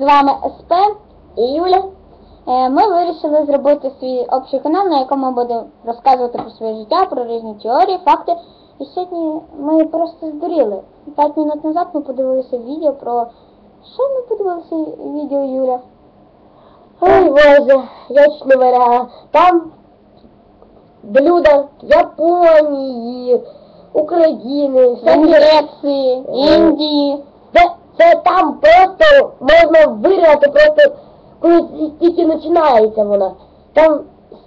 З вами СП і Юля. Е, Ми вирішили зробити свій общий канал, на якому будемо розказувати про своє життя, про різні теорії, факти. І сьогодні ми просто здуріли. П'ять минут назад ми подивилися відео про. Що ми подивилися відео Юля? Ой, Боже, я чуть не варяга. Там блюда Японії, України, Греції, Індії. Це, це там просто можна вирвати просто коли тільки починається вона. Там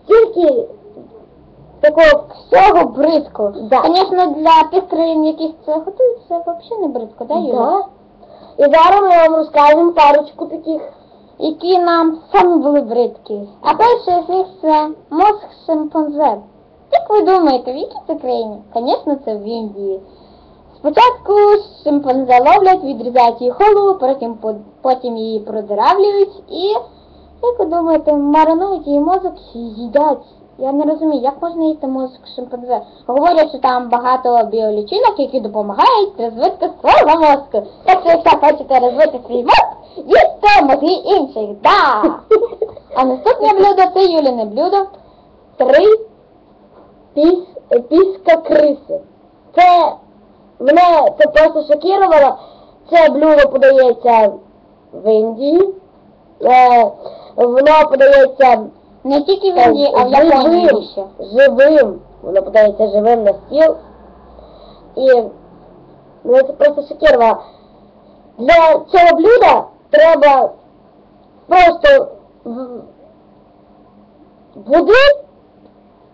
стільки такого Всього бридко. Да. Звісно, для тих країн, яких це готують, це взагалі не бридко, да, Юля? Да. І зараз ми вам розкажемо парочку таких. які нам самі були бридкі. А перший з них це мозг шимпанзе. Як ви думаєте, в якій це країні? Звісно, це в Індії. Спочатку шимпанзе ловлять, відрізають її голову, потім, потім її продиравлюють і, як ви думаєте, маринують її мозок і їдять. Я не розумію, як можна їсти мозок шимпанзе. Говорять, що там багато біолічинок, які допомагають розвитку свого мозку. Якщо хочете розвити свій мозк, їсти мозги інших, да! А наступне блюдо це Юліне блюдо. Три піс, піска криси. Це мене це просто шокувало. Це блюдо подається в Індії. Е, воно подається Не тільки в Індії, а в живим, Японії ще. живим. Воно подається живим на стіл. І мене це просто шокувало. Для цього блюда треба просто в- води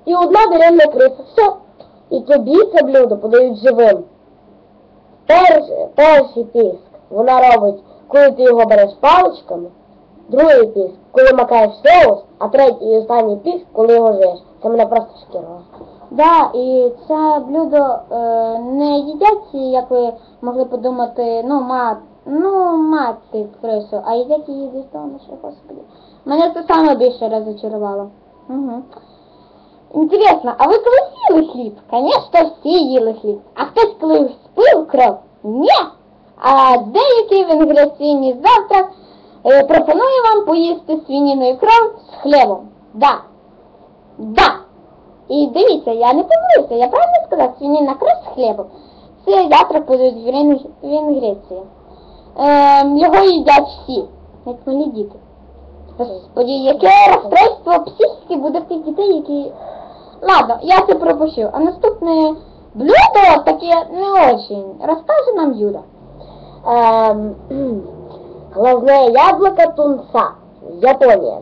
і одна беременна криса. Все. І тобі це блюдо подають живим. Перш, перший піск вона робить, коли ти його береш паличками, другий піск, коли макаєш соус, а третій і останній піск, коли його жуєш. Це мене просто шокувало. Да, і це блюдо е, не їдять, як ви могли подумати, ну, мат, ну, мати крису, а їдять її дома, що, господи. Мене це саме більше розочарувало. Угу. Інтересно, а ви колись їли хліб? Звісно, всі їли хліб. А хтось колись пив кров? Ні. А деякий венгераційний завтрак е, пропонує вам поїсти свинину і кров з хлібом. Да. Да. І дивіться, я не помилився, я правильно сказав, свинина кров з хлібом. Це завтрак подають в Вен- Венгреції. Ем, його їдять всі, як малі діти. Господи, яке розстройство психіки буде в тих дітей, які... Ладно, я це пропущу. А наступне блюдо таке не очень. Розкаже нам Юля. Ем, глазне яблуко тунца. Японія.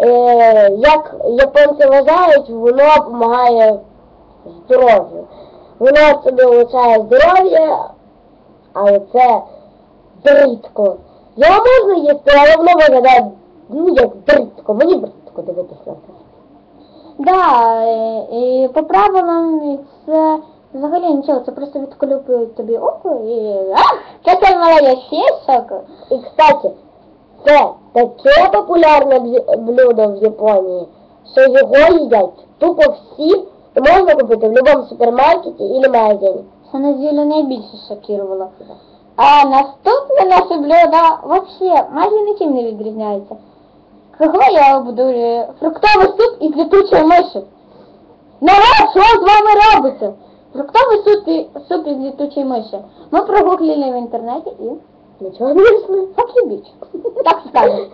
Е, як японці вважають, воно допомагає здоров'ю. Воно тобі влучає здоров'я, але це бридко. Його можна їсти, але воно виглядає ну як бридко. Мені бридко дивитися на це. Да, е, і по правилам це взагалі нічого, це просто відколюпують тобі око і... Какой молодець, є шоку. І, кстати, це таке популярне блюдо в Японії, що його їдять тупо всі, і можна купити в будь-якому супермаркеті або магазині. Це Юля найбільше шокувало. А наступне наше блюдо вообще майже нічим не відрізняється. Я обдурюю? Фруктовий суп із літучої миші. Народ, що з вами робиться? Фруктовий суп, і- суп із літучої миші. Ми прогуглили в інтернеті і Нічого не you, bitch. Так скажемо.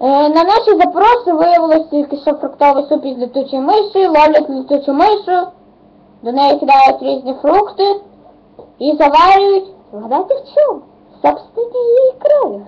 Е, на наші запроси виявилось тільки, що фруктовий суп із літучої миші, ловлять літучу мишу, до неї кидають різні фрукти і заварюють. Вгадайте в чому? Собственно її крові.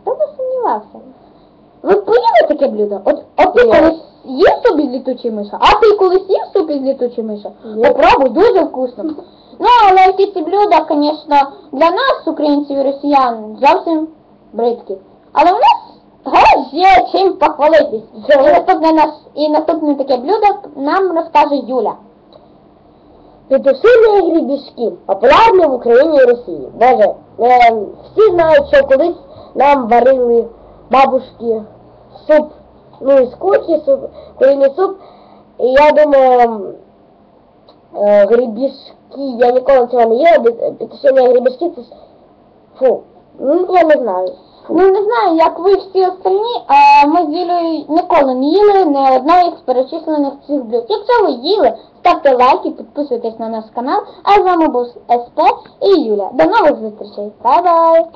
Таке блюдо? От, от ти Ні. колись їв суп із літучої миші, а ти колись їв суп із літучої миші? Ні. Попробуй, дуже вкусно. Ну, але всі ці блюда, звісно, для нас, українців і росіян, зовсім бридкі. Але у нас геть є чим похвалитись. І наступне, наш, і наступне таке блюдо нам розкаже Юля. Петушині грібішки популярні в Україні і Росії. Боже, е, всі знають, що колись нам варили бабушки суп, ну із кухні, суп, куриний суп. І я думаю, е, грібішки, я ніколи цього не їла, петушині грібішки це ж, фу, ну я не знаю. Ну не знаю, як ви всі остальні, а ми з Юлею ніколи не їли не одної з перечислених цих блюд. Якщо ви їли, ставте лайки, підписуйтесь на наш канал. А з вами був СП і Юля. До нових зустрічей. Бай-бай!